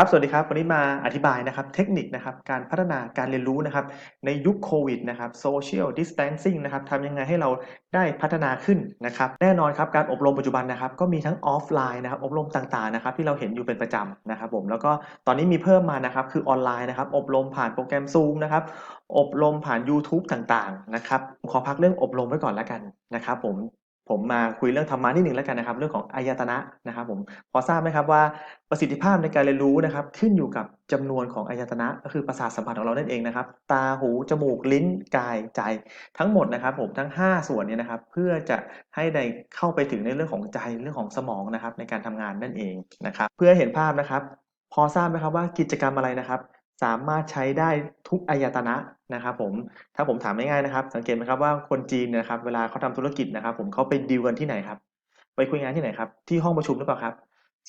ครับ สวัสดีครับ วันนี้มาอธิบายนะครับ เทคนิคนะครับ การพัฒนาการเรียนรู้นะครับ ในยุคโควิดนะครับ Social Distancing นะครับทำยังไงให้เราได้พัฒนาขึ้นนะครับ แน่นอนครับ การอบรมปัจจุบันนะครับ ก็มีทั้งออฟไลน์นะครับ อบรมต่างๆนะครับ ที่เราเห็นอยู่เป็นประจำนะครับผม แล้วก็ตอนนี้มีเพิ่มมานะครับ คือออนไลน์นะครับ อบรมผ่านโปรแกรม Zoom นะครับ อบรมผ่าน YouTube ต่างๆ นะครับ ขอพักเรื่องอบรมไว้ก่อนแล้วกันนะครับผม ผมมาคุยเรื่องธรรมะนิดหนึ่งแล้วกันนะครับ เรื่องของอายตนะนะครับ ผมพอทราบไหมครับว่าประสิทธิภาพในการเรียนรู้นะครับ ขึ้นอยู่กับจำนวนของอายตนะ ก็คือประสาทสัมผัสของเรานั่นเองนะครับ ตาหูจมูกลิ้นกายใจ ทั้งหมดนะครับ ผมทั้ง 5 ส่วนนี้นะครับ เพื่อจะให้ได้เข้าไปถึงในเรื่องของใจเรื่องของสมองนะครับ ในการทำงานนั่นเองนะครับ เพื่อเห็นภาพนะครับ พอทราบไหมครับว่ากิจกรรมอะไรนะครับ สามารถใช้ได้ทุกอายตนะนะครับผมถ้าผมถามง่ายๆนะครับ สังเกตไหมครับว่าคนจีนนะครับเวลาเขาทำธุรกิจนะครับ ผมเขาไปดีลกันที่ไหนครับ ไปคุยงานที่ไหนครับที่ห้องประชุมหรือเปล่าครับ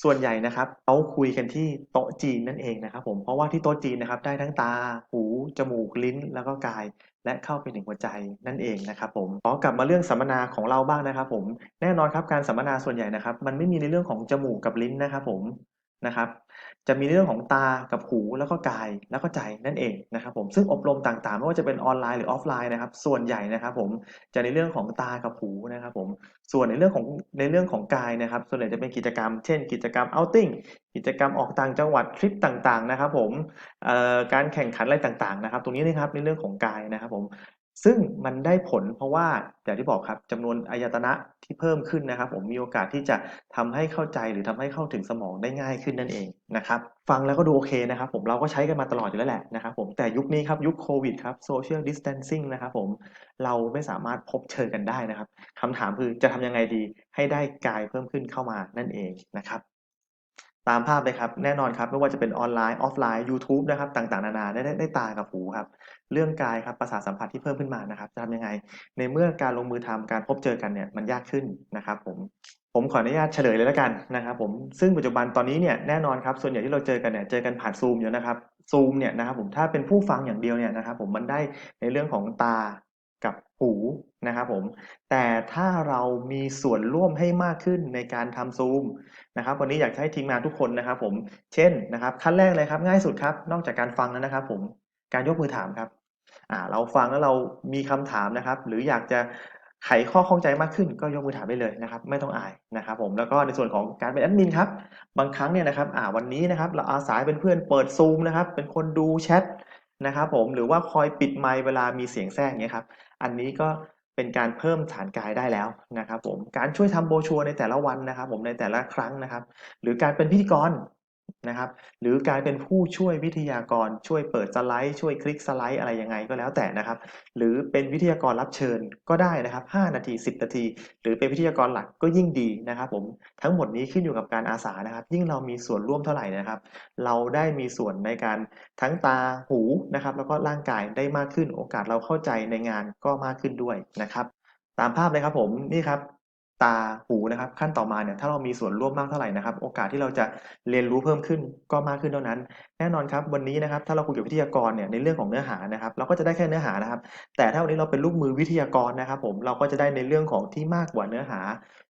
ส่วนใหญ่นะครับเขาคุยกันที่โต๊ะจีนนั่นเองนะครับ ผมเพราะว่าที่โต๊ะจีนนะครับ ได้ทั้งตา หูจมูกลิ้น แล้วก็กาย และเข้าไปถึงหัวใจนั่นเองนะครับผมขอกลับมาเรื่องสัมมนาของเราบ้างนะครับ ผมแน่นอนครับการสัมมนาส่วนใหญ่นะครับ มันไม่มีในเรื่องของจมูกกับลิ้นนะครับ ผม นะครับ จะมีเรื่องของตากับหูแล้วก็กายแล้วก็ใจนั่นเองนะครับผมซึ่งอบรมต่างๆ ไม่ว่าจะเป็นออนไลน์หรือออฟไลน์นะครับ ส่วนใหญ่นะครับผมจะในเรื่องของตากับหูนะครับผมส่วนในเรื่องของในเรื่องของกายนะครับ ส่วนใหญ่จะเป็นกิจกรรม เช่น กิจกรรม outing กิจกรรมออกต่างจังหวัดทริปต่างๆนะครับผมการแข่งขันอะไรต่างๆนะครับ ตรงนี้นะครับในเรื่องของกายนะครับผม ซึ่งมันได้ผลเพราะว่าอย่างที่บอกครับจำนวนอายตนะที่เพิ่มขึ้นนะครับ ผมมีโอกาสที่จะทำให้เข้าใจหรือทำให้เข้าถึงสมองได้ง่ายขึ้นนั่นเองนะครับฟังแล้วก็ดูโอเคนะครับผมเราก็ใช้กันมาตลอดอยู่แล้วแหละนะครับผมแต่ยุคนี้ครับยุคโควิดครับ social distancing นะครับผมเราไม่สามารถพบเจอกันได้นะครับคำถามคือจะทำยังไงดีให้ได้กายเพิ่มขึ้นเข้ามานั่นเองนะครับ ตามภาพเลยครับแน่นอนครับไม่ว่าจะเป็นออนไลน์ออฟไลน์ YouTube นะครับต่างๆ นานาได้ได้ตากับหูครับเรื่องกายครับประสาทสัมผัสที่เพิ่มขึ้นมานะครับจะทำยังไง ในเมื่อการลงมือทำการพบเจอกันเนี่ยมันยากขึ้นนะครับผมผมขออนุญาตเฉลยเลยแล้วกันนะครับผมซึ่งปัจจุบันตอนนี้เนี่ยแน่นอนครับส่วนใหญ่ที่เราเจอกันเนี่ยเจอกันผ่านซูมอยู่นะครับซูมเนี่ยนะครับผมถ้าเป็นผู้ฟังอย่างเดียวเนี่ยนะครับผมมันได้ในเรื่องของตา หูนะครับผม แต่ถ้าเรามีส่วนร่วมให้มากขึ้นในการทำซูมนะครับ วันนี้อยากให้ทีมงานทุกคนนะครับ ผม เช่นนะครับขั้นแรกเลยครับง่ายสุดครับ นอกจากการฟังแล้วนะครับ ผมการยกมือถามครับอ่าเราฟังแล้วเรามีคำถามนะครับ หรืออยากจะไขข้อข้องใจมากขึ้นก็ยกมือถามได้เลยนะครับ ไม่ต้องอายนะครับ ผมแล้วก็ในส่วนของการเป็นแอดมินครับบางครั้งเนี่ยนะครับอ่าวันนี้นะครับ เราอาสาเป็นเพื่อนเปิดซูมนะครับ เป็นคนดูแชท นะครับผมหรือว่าคอยปิดไมค์เวลามีเสียงแทรกเนี้ยครับอันนี้ก็เป็นการเพิ่มฐานกายได้แล้วนะครับผมการช่วยทำโบชัวในแต่ละวันนะครับผมในแต่ละครั้งนะครับ หรือการเป็นพิธีกร นะครับ หรือการเป็นผู้ช่วยวิทยากรช่วยเปิดสไลด์ช่วยคลิกสไลด์อะไรยังไงก็แล้วแต่นะครับ หรือเป็นวิทยากรรับเชิญก็ได้นะครับ 5 นาที 10 นาที หรือเป็นวิทยากรหลักก็ยิ่งดีนะครับผมทั้งหมดนี้ขึ้นอยู่กับการอาสานะครับ ยิ่งเรามีส่วนร่วมเท่าไหร่นะครับ เราได้มีส่วนในการทั้งตาหูนะครับ แล้วก็ร่างกายได้มากขึ้นโอกาสเราเข้าใจในงานก็มากขึ้นด้วยนะครับ ตามภาพเลยครับผมนี่ครับ ตาหูนะครับ ขั้นต่อมาเนี่ยถ้าเรามีส่วนร่วมมากเท่าไหร่นะครับ โอกาสที่เราจะเรียนรู้เพิ่มขึ้นก็มากขึ้นเท่านั้น แน่นอนครับวันนี้นะครับถ้าเราคุยกับวิทยากรเนี่ยในเรื่องของเนื้อหานะครับ เราก็จะได้แค่เนื้อหานะครับ แต่ถ้าวันนี้เราเป็นลูกมือวิทยากรนะครับ ผมเราก็จะได้ในเรื่องของที่มากกว่าเนื้อหา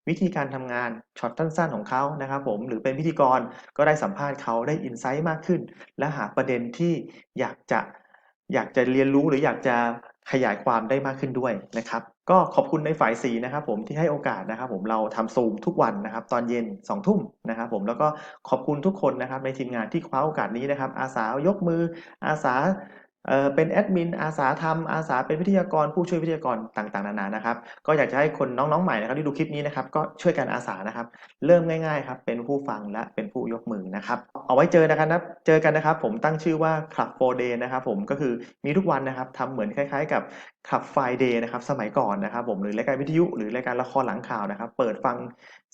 วิธีการทำงานช็อตสั้นๆของเขานะครับ ผมหรือเป็นพิธีกรก็ได้สัมภาษณ์เขาได้อินไซต์มากขึ้น และหาประเด็นที่อยากจะอยากจะเรียนรู้หรืออยากจะ ขยายความได้มากขึ้นด้วยนะครับ ก็ขอบคุณในฝ่ายสีนะครับผมที่ให้โอกาสนะครับ ผมเราทำซูมทุกวันนะครับ ตอนเย็น2องทุ่มนะครับ ผมแล้วก็ขอบคุณทุกคนนะครับในทีมงานที่คว้าโอกาสนี้นะครับ อาสายกมืออาสา เออเป็นแอดมินอาสาทำอาสาเป็นวิทยากรผู้ช่วยวิทยากรต่างๆ นานานะครับ ก็อยากจะให้คนน้องๆใหม่นะครับที่ดูคลิปนี้นะครับก็ช่วยกันอาสานะครับ เริ่มง่ายๆครับเป็นผู้ฟังและเป็นผู้ยกมือนะครับ เอาไว้เจอนะครับเจอกันนะครับ ผมตั้งชื่อว่า Club for Day นะครับผมก็คือมีทุกวันนะครับทำเหมือนคล้ายๆ กับ Club Friday นะครับสมัยก่อนนะครับ ผมหรือรายการวิทยุหรือรายการละครหลังข่าวนะครับ เปิดฟัง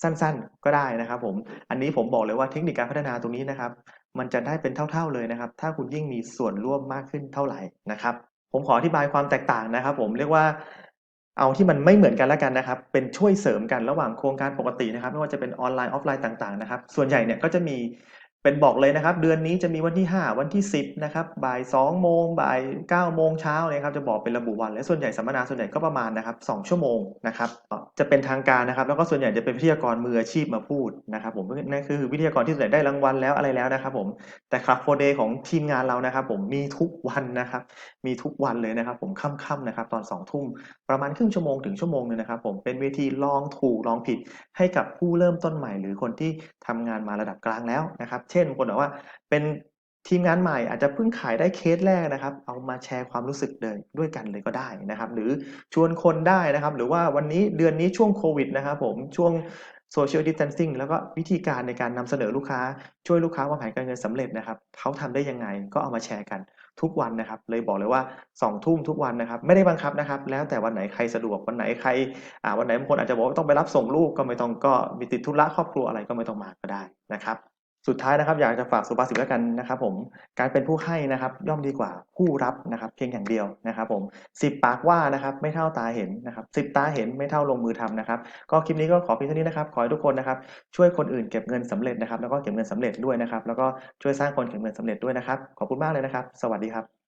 สั้นๆ ก็ได้นะครับ ผมอันนี้ผมบอกเลยว่าเทคนิคการพัฒนาตรงนี้นะครับ มันจะได้เป็นเท่า ๆเลยนะครับ ถ้าคุณยิ่งมีส่วนร่วมมากขึ้นเท่าไหร่นะครับ ผมขออธิบายความแตกต่างนะครับ ผมเรียกว่าเอาที่มันไม่เหมือนกันแล้วกันนะครับ เป็นช่วยเสริมกันระหว่างโครงการปกตินะครับ ไม่ว่าจะเป็นออนไลน์ออฟไลน์ต่างๆนะครับ ส่วนใหญ่เนี่ยก็จะมี เป็นบอกเลยนะครับ เดือนนี้จะมีวันที่ 5 วันที่ 10นะครับบ่าย2โมงบ่าย9โมงเช้าเลยครับจะบอกเป็นระบุวันและส่วนใหญ่สัมมนาส่วนใหญ่ก็ประมาณนะครับ2ชั่วโมงนะครับจะเป็นทางการนะครับแล้วก็ส่วนใหญ่จะเป็นวิทยากรมืออาชีพมาพูดนะครับผมนั่นคือวิทยากรที่ส่วนใหญ่ได้รางวัลแล้วอะไรแล้วนะครับผมแต่คลับโฟเดย์ของทีมงานเรานะครับ ผมมีทุกวันนะครับ มีทุกวันเลยนะครับ ผมค่ำๆนะครับตอน2ทุ่มประมาณครึ่งชั่วโมงถึงชั่วโมงหนึงนะครับ ผมเป็นเวทีลองถูกลองผิดให้กับผู้เริ่มต้นใหม่ หรือคนที่ทำงานมาระดับกลางแล้วนะครับเช่นบางคนบอกว่า เป็นทีมงานใหม่อาจจะเพิ่งขายได้เคสแรกนะครับ เอามาแชร์ความรู้สึกเลยด้วยกันเลยก็ได้นะครับ หรือชวนคนได้นะครับ หรือว่าวันนี้เดือนนี้ช่วงโควิดนะครับผมช่วง Social Distancing แล้วก็วิธีการในการนำเสนอลูกค้า ช่วยลูกค้าวางแผนการเงินสำเร็จนะครับเขาทำได้ยังไงก็เอามาแชร์กันทุกวันนะครับ เลยบอกเลยว่า2ทุ่มทุกวันนะครับ ไม่ได้บังคับนะครับ แล้วแต่วันไหนใครสะดวกวันไหนใครวันไหนบางคนอาจจะบอกว่าต้องไปรับส่งลูกก็ไม่ต้องก็มีติดธุระครอบครัวอะไรก็ไม่ต้องมาก็ได้นะครับ สุดท้ายนะครับอยากจะฝากสุภาษิตแล้วกันนะครับผมการเป็นผู้ให้นะครับย่อมดีกว่าผู้รับนะครับเพียงอย่างเดียวนะครับผมสิบปากว่านะครับไม่เท่าตาเห็นนะครับสิบตาเห็นไม่เท่าลงมือทำนะครับ ก็คลิปนี้ก็ขอเพียงเท่านี้นะครับขอให้ทุกคนนะครับช่วยคนอื่นเก็บเงินสำเร็จนะครับ แล้วก็เก็บเงินสำเร็จด้วยนะครับ แล้วก็ช่วยสร้างคนเก็บเงินสำเร็จด้วยนะครับ ขอบคุณมากเลยนะครับ สวัสดีครับ